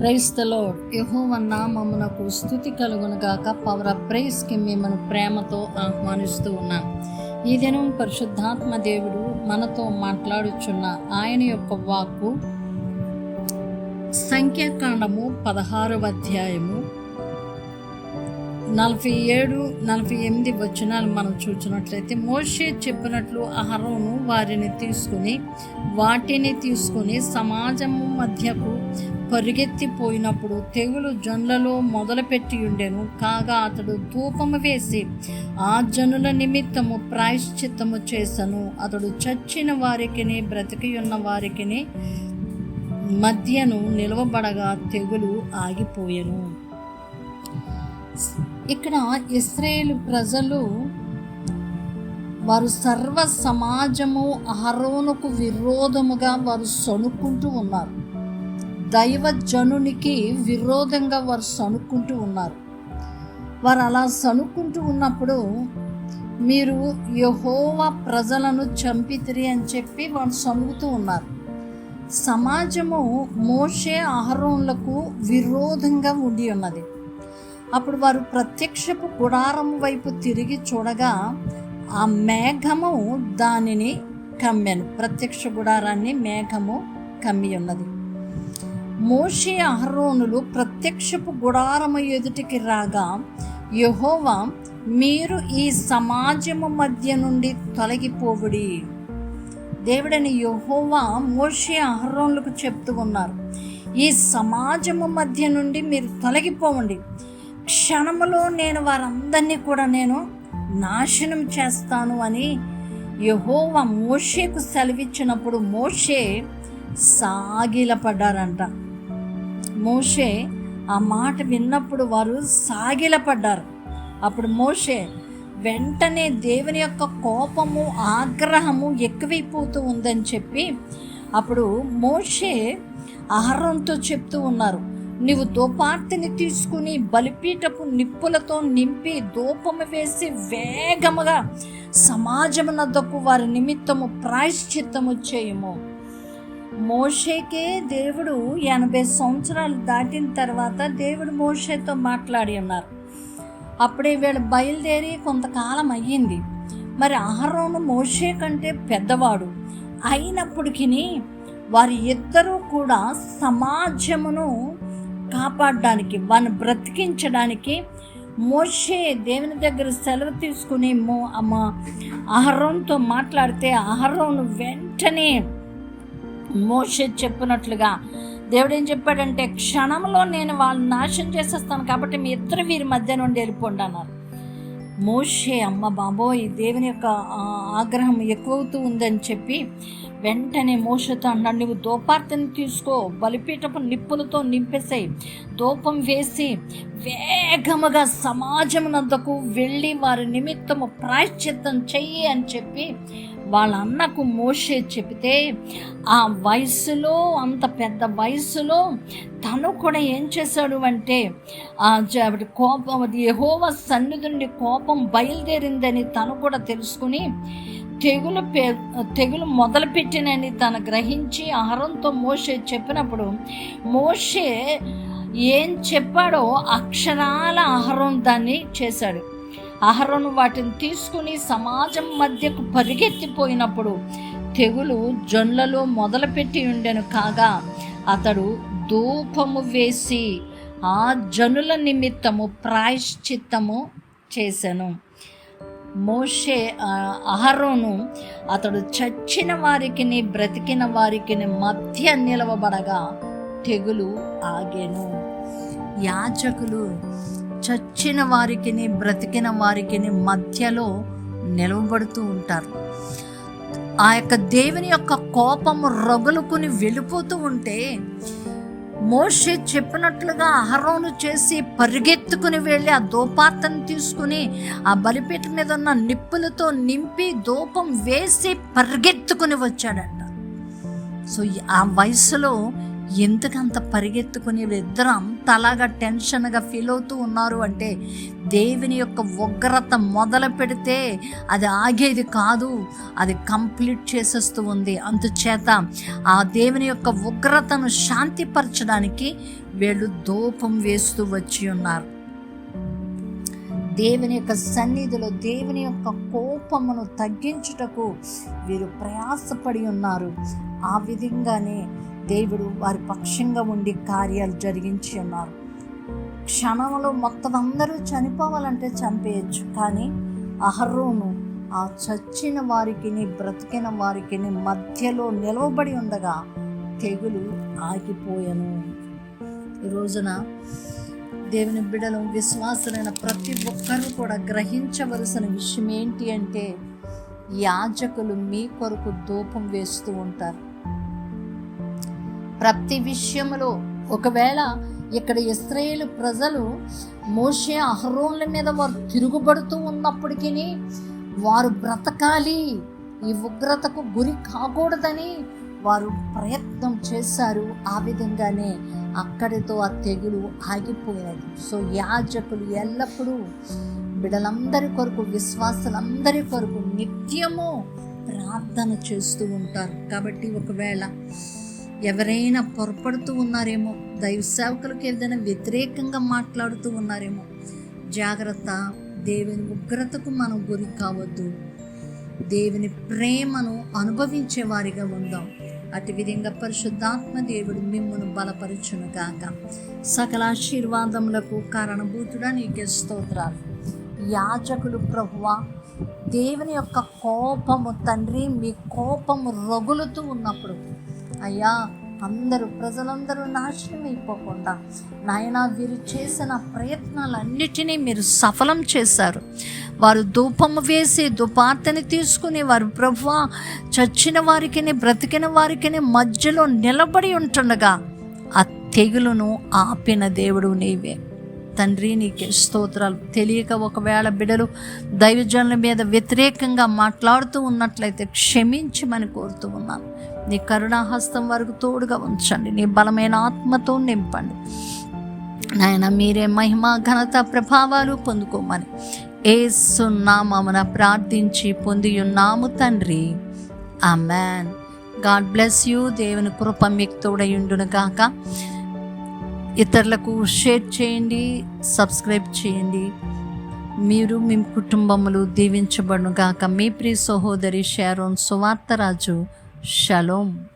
క్రైస్తలో యహోవ నామమునకు స్థుతి కలుగునగాక పవర్ ఆఫ్ ప్రైస్కి మిమ్మల్ని ప్రేమతో ఆహ్వానిస్తూ ఉన్నాం. ఈ దినం పరిశుద్ధాత్మ దేవుడు మనతో మాట్లాడుచున్న ఆయన యొక్క వాక్కు సంఖ్యాకాండము పదహారవ అధ్యాయము నలభై ఏడు నలభై ఎనిమిది వచనాలు మనం చూసినట్లయితే మోషే చెప్పినట్లు అహరోను వారిని తీసుకుని వాటిని తీసుకుని సమాజము మధ్యకు పరుగెత్తిపోయినప్పుడు తెగులు జనులలో మొదలుపెట్టి ఉండెను. కాగా అతడు ధూపము వేసి ఆ జనుల నిమిత్తము ప్రాయశ్చిత్తము చేసను. అతడు చచ్చిన వారికిని బ్రతికి ఉన్న వారికిని మధ్యను నిలవబడగా తెగులు ఆగిపోయెను. ఇక్కడ ఇస్రాయేల్ ప్రజలు వారు సర్వ సమాజము అహరోనుకు విరోధముగా వారు సణుక్కుంటూ ఉన్నారు. దైవ జనునికి విరోధంగా వారు సణుక్కుంటూ ఉన్నారు. వారు అలా సణుక్కుంటూ ఉన్నప్పుడు మీరు యహోవా ప్రజలను చంపితిరి అని చెప్పి వారు సణుగుతూ ఉన్నారు. సమాజము మోషే అహరోన్లకు విరోధంగా ఉండి ఉన్నది. అప్పుడు వారు ప్రత్యక్షపు గుడారం వైపు తిరిగి చూడగా ఆ మేఘము దానిని కమ్మెను. ప్రత్యక్ష గుడారాన్ని మేఘము కమ్మి ఉన్నది మోషే అహరోనులు ప్రత్యక్షపు గుడారము ఎదుటికి రాగా యహోవా మీరు ఈ సమాజము మధ్య నుండి తొలగిపోవుడి. దేవుడని యహోవా మోషే అహరోన్లకు చెప్తూ ఉన్నారు ఈ సమాజము మధ్య నుండి మీరు తొలగిపోవండి. క్షణములో నేను వారందరినీ కూడా నేను నాశనం చేస్తాను అని యహోవ మోషేకు సెలవిచ్చినప్పుడు మోషే సాగిలపడ్డారంట. మోషే ఆ మాట విన్నప్పుడు వారు సాగిలపడ్డారు. అప్పుడు మోషే వెంటనే దేవుని యొక్క కోపము ఆగ్రహము ఎక్కువైపోతూ ఉందని చెప్పి అప్పుడు మోషే ఆహారంతో చెప్తూ ఉన్నారు. నీవు దోపార్తిని తీసుకుని బలిపీటపు నిప్పులతో నింపి దూపము వేసి వేగముగా సమాజమునద్దకు వారి నిమిత్తము ప్రాయశ్చిత్తము చేయము. మోషేకే దేవుడు ఎనభై సంవత్సరాలు దాటిన తర్వాత దేవుడు మోషేతో మాట్లాడి ఉన్నారు. అప్పుడే వీళ్ళు బయలుదేరి కొంతకాలం అయ్యింది. మరి ఆహారం మోషే కంటే పెద్దవాడు. అయినప్పటికీ వారి ఇద్దరూ కూడా సమాజమును కాపాడడానికి వారిని బ్రతికించడానికి మోషే దేవుని దగ్గర సెలవు తీసుకుని మో అమ్మ అహరోన్తో మాట్లాడితే అహరోను వెంటనే మోషే చెప్పినట్లుగా దేవుడు ఏం చెప్పాడంటే క్షణంలో నేను వాళ్ళని నాశనం చేసేస్తాను కాబట్టి మీ ఇద్దరు వీరి మధ్య నుండి వెళ్ళిపోండి అన్నారు. మోషే అమ్మ బాబోయ్ దేవుని యొక్క ఆగ్రహం ఎక్కువవుతూ ఉందని చెప్పి వెంటనే మోషతో అన్నాడు నువ్వు దోపార్తని తీసుకో బలిపీటపు నిప్పులతో నింపేసాయి దూపం వేసి వేగముగా సమాజమునందుకు వెళ్ళి వారి నిమిత్తము ప్రాయశ్చిత్తం చెయ్యి అని చెప్పి వాళ్ళ అన్నకు మోషే చెబితే ఆ వయసులో అంత పెద్ద వయసులో తను కూడా ఏం చేశాడు అంటే కోపం అది యెహోవా సన్నిధి నుండి కోపం బయలుదేరిందని తను కూడా తెలుసుకుని తెగులు పే తెగులు మొదలుపెట్టినని తను గ్రహించి ఆహారంతో మోషే చెప్పినప్పుడు మోషే ఏం చెప్పాడో అక్షరాల ఆహారం దాన్ని చేశాడు. ఆహారం వాటిని తీసుకుని సమాజం మధ్యకు పరిగెత్తిపోయినప్పుడు తెగులు జొన్లలో మొదలుపెట్టి ఉండెను కాగా అతడు ధూపము వేసి ఆ జనుల నిమిత్తము ప్రాయశ్చిత్తము చేశాను మోషే అహరోను అతడు చచ్చిన వారికిని బ్రతికిన వారికిని మధ్య నిలవబడగా తెగులు ఆగాను. యాచకులు చచ్చిన వారికిని బ్రతికిన వారికిని మధ్యలో నిలవబడుతూ ఉంటారు. ఆ యొక్క దేవుని యొక్క కోపము రగులుకుని వెళ్ళిపోతూ ఉంటే మోషే చెప్పినట్లుగా అహరోను చేసి పరిగెత్తుకుని వెళ్ళి ఆ దూపాతను తీసుకుని ఆ బలిపీట మీద ఉన్న నిప్పులతో నింపి దూపం వేసి పరిగెత్తుకుని వచ్చాడంట. సో ఆ వయసులో ఎందుకంత పరిగెత్తుకుని ఇద్దరు అంత అలాగా టెన్షన్గా ఫీల్ అవుతూ ఉన్నారు అంటే దేవుని యొక్క ఉగ్రత మొదలు పెడితే అది ఆగేది కాదు అది కంప్లీట్ చేసేస్తూ ఉంది. అందుచేత ఆ దేవుని యొక్క ఉగ్రతను శాంతిపరచడానికి వీళ్ళు ధూపం వేస్తూ వచ్చి ఉన్నారు. దేవుని యొక్క సన్నిధిలో దేవుని యొక్క కోపమును తగ్గించుటకు వీరు ప్రయాసపడి ఉన్నారు. ఆ విధంగానే దేవుడు వారి పక్షంగా ఉండి కార్యాలు జరిగించి ఉన్నారు. క్షణంలో మొత్తం అందరూ చనిపోవాలంటే చంపేయచ్చు కానీ అహరోను ఆ చచ్చిన వారికి బ్రతికిన వారికి మధ్యలో నిలవబడి ఉండగా తెగులు ఆగిపోయాను. ఈ రోజున దేవుని బిడలు విశ్వాసులైన ప్రతి ఒక్కరూ కూడా గ్రహించవలసిన విషయం ఏంటి అంటే యాజకులు మీ కొరకు ధూపం వేస్తూ ఉంటారు. ప్రతి విషయంలో ఒకవేళ ఇక్కడ ఇస్రాయేల్ ప్రజలు మోషే అహరోన్ల మీద వారు తిరుగుబడుతూ ఉన్నప్పటికీ వారు బ్రతకాలి ఈ ఉగ్రతకు గురి కాకూడదని వారు ప్రయత్నం చేశారు. ఆ విధంగానే అక్కడితో ఆ తెగులు ఆగిపోయినది సో యాజకులు ఎల్లప్పుడూ బిడలందరి కొరకు విశ్వాసులందరి కొరకు నిత్యము ప్రార్థన చేస్తూ ఉంటారు. కాబట్టి ఒకవేళ ఎవరైనా పొరపడుతూ ఉన్నారేమో దైవ సేవకులకు ఏదైనా వ్యతిరేకంగా మాట్లాడుతూ ఉన్నారేమో జాగ్రత్త దేవుని ఉగ్రతకు మనం గురి కావద్దు. దేవుని ప్రేమను అనుభవించే వారిగా ఉందాం. అటు విధంగా పరిశుద్ధాత్మ దేవుడు మిమ్మను బలపరచును గాక సకల ఆశీర్వాదములకు కారణభూతుడా నీకే స్తోత్రాలు. యాజకులు ప్రభువ దేవుని యొక్క కోపము తండ్రి మీ కోపము రగులుతూ ఉన్నప్పుడు అయ్యా అందరూ ప్రజలందరూ నాశనం అయిపోకుండా నాయన వీరు చేసిన ప్రయత్నాలన్నిటినీ మీరు సఫలం చేశారు. వారు ధూపము వేసి దుపార్తని తీసుకుని వారు ప్రభు చచ్చిన వారికి బ్రతికిన వారికి మధ్యలో నిలబడి ఉంటుండగా ఆ తెగులును ఆపిన దేవుడు నీవే. తండ్రి నీకే స్తోత్రాలు. తెలియక ఒకవేళ బిడలు దైవజనుల మీద వ్యతిరేకంగా మాట్లాడుతూ ఉన్నట్లయితే క్షమించమని కోరుతూ ఉన్నాను. నీ కరుణాహస్తం వరకు తోడుగా ఉంచండి. నీ బలమైన ఆత్మతో నింపండి. నాయన మీరే మహిమ ఘనత ప్రభావాలు పొందుకోమని ఏసున్నామన ప్రార్థించి పొంది ఉన్నాము తండ్రి. Man God bless you. దేవుని కృప మీకు తోడయుండును కాక ఇతరులకు షేర్ చేయండి సబ్స్క్రైబ్ చేయండి. మీరు మీ కుటుంబములు దీవించబడును గాక. మీ ప్రియ సహోదరి షారోన్ సువార్తరాజు Shalom.